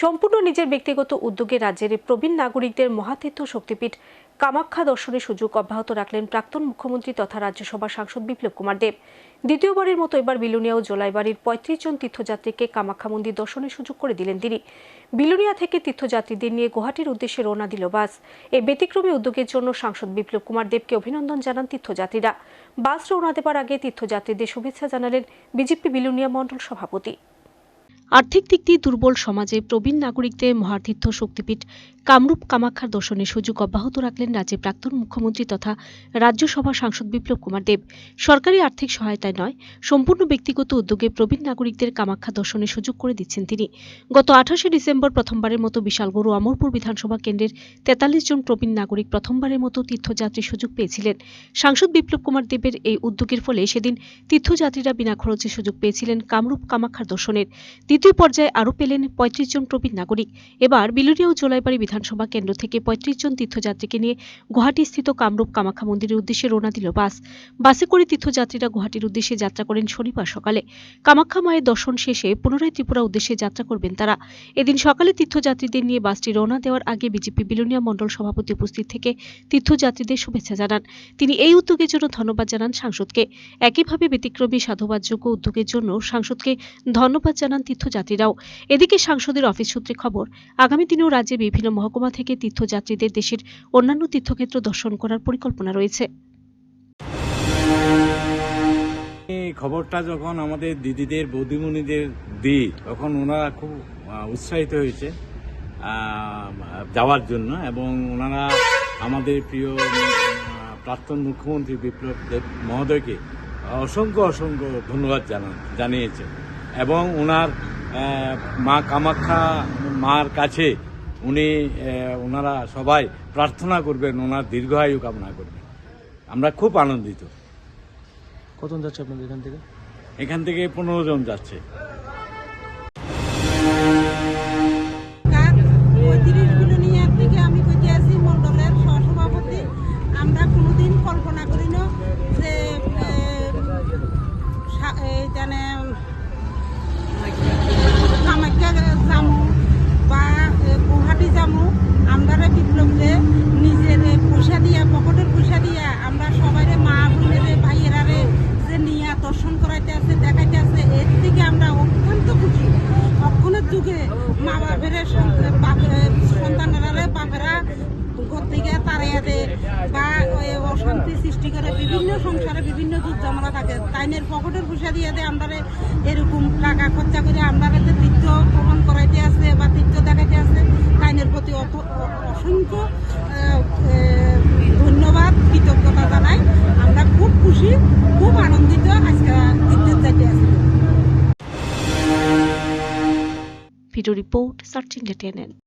সম্পূর্ণ নিজের ব্যক্তিগত উদ্যোগে রাজ্যের প্রবীণ নাগরিকদের মহাতীর্থ শক্তিপীঠ কামাখ্যা দর্শনের সুযোগ অব্যাহত রাখলেন প্রাক্তন মুখ্যমন্ত্রী তথা রাজ্যসভা সাংসদ বিপ্লব কুমার দেব। দ্বিতীয়বারের মতো এবার বিলুনিয়া ও জোলাইবাড়ির পঁয়ত্রিশ জন তীর্থযাত্রীকে কামাখ্যা মন্দির দর্শনের সুযোগ করে দিলেন তিনি। বিলুনিয়া থেকে তীর্থযাত্রীদের নিয়ে গুয়াহাটির উদ্দেশ্যে রওনা দিল বাস। এই ব্যতিক্রমী উদ্যোগের জন্য সাংসদ বিপ্লব কুমার দেবকে অভিনন্দন জানান তীর্থযাত্রীরা। বাস রওনা দেবার আগে তীর্থযাত্রীদের শুভেচ্ছা জানালেন বিজেপি বিলুনিয়া মণ্ডল সভাপতি। আর্থিক দিক দিয়ে দুর্বল সমাজে প্রবীণ নাগরিকদের মহাতীর্থ শক্তিপীঠ কামরূপ কামাখ্যার দর্শনের সুযোগ অব্যাহত রাখলেন রাজ্যের প্রাক্তন মুখ্যমন্ত্রী তথা রাজ্যসভা সাংসদ বিপ্লব কুমার দেব। সরকারি আর্থিক সহায়তায় নয়, সম্পূর্ণ ব্যক্তিগত উদ্যোগে প্রবীণ নাগরিকদের কামাখ্যা দর্শনের সুযোগ করে দিচ্ছেন তিনি। গত আঠাশে ডিসেম্বর প্রথমবারের মতো বিশালগড় অমরপুর বিধানসভা কেন্দ্রের তেতাল্লিশ জন প্রবীণ নাগরিক প্রথমবারের মতো তীর্থযাত্রীর সুযোগ পেয়েছিলেন। সাংসদ বিপ্লব কুমার দেবের এই উদ্যোগের ফলে সেদিন তীর্থযাত্রীরা বিনা খরচে সুযোগ পেয়েছিলেন কামরূপ কামাখ্যার দর্শনের। দ্বিতীয় পর্যায়ে আরও পেলেন পঁয়ত্রিশ জন প্রবীণ নাগরিক। এবার বিলুরিয়া ও জোলাইবাড়ি বিধানসভা কেন্দ্র থেকে পঁয়ত্রিশ জন তীর্থযাত্রীকে নিয়ে গুয়াহাটি স্থিত কামরূপ কামাখ্যা মন্দিরের উদ্দেশ্যে রওনা দিল বাস। বাসে করে তীর্থযাত্রীরা গুয়াহাটির উদ্দেশ্যে যাত্রা করেন শনিবার সকালে। কামাখ্যা মায়ের দর্শন শেষে পুনরায় ত্রিপুরা উদ্দেশ্যে যাত্রা করবেন তারা। এদিন সকালে তীর্থযাত্রীদের নিয়ে বাসটি রওনা দেওয়ার আগে বিজেপি বিলুনিয়া মণ্ডল সভাপতি উপস্থিত থেকে তীর্থযাত্রীদের শুভেচ্ছা জানান। তিনি এই উদ্যোগের জন্য ধন্যবাদ জানান সাংসদকে। একইভাবে ব্যতিক্রমী সাধুবাদযোগ্য উদ্যোগের জন্য সাংসদকে ধন্যবাদ জানান তীর্থযাত্রীরাও। এদিকে সাংসদের অফিস সূত্রে খবর, আগামী দিনেও রাজ্যের বিভিন্ন মহকুমা থেকে তীর্থযাত্রীদের দেশের অন্যান্য তীর্থক্ষেত্র দর্শন করার পরিকল্পনা রয়েছে। খবরটা যখন আমাদের দিদিদের, বৌদিমণিদের দিই, তখন ওনারা খুব উৎসাহিত হয়েছে যাওয়ার জন্য এবং ওনারা আমাদের প্রিয় প্রাক্তন মুখ্যমন্ত্রী বিপ্লব দেব মহোদয়কে অসংখ্য অসংখ্য ধন্যবাদ জানান জানিয়েছে এবং ওনার মা কামাখ্যা মার কাছে উনি ওনারা সবাই প্রার্থনা করবেন ওনার দীর্ঘায়ু কামনা করবেন। আমরা খুব আনন্দিত। কতজন যাচ্ছে আপনাদের এখান থেকে? এখান থেকে পনেরো জন যাচ্ছে। আমরা কোনোদিন কল্পনা করি না যে এ, সা- এই জানে কামাখ্যা যামু বা এ, গুয়াহাটি যামু আমরা বিপ্লব যে নিজের এ পয়সা দিয়া পকেটের পয়সা দিয়া আমরা সবাইরে মা বোনেরে ভাইয়েরারে যে নিয়ে দর্শন করাইতে আছে, দেখাইতে আছে, এর থেকে আমরা অত্যন্ত খুশি। অক্ষণের যুগে মা বাপের সন্তানেরা বাপেরা ঘর থেকে তাড়াইয়া দেয় বা অশান্তি সৃষ্টি করে, বিভিন্ন সংসারে বিভিন্ন যুদ্ধ আমরা থাকে। তাইনের পকেটের পয়সা দিয়ে দেয় আমরা এরকম টাকা খরচা করে আমরা Video report, Sachin Latianen.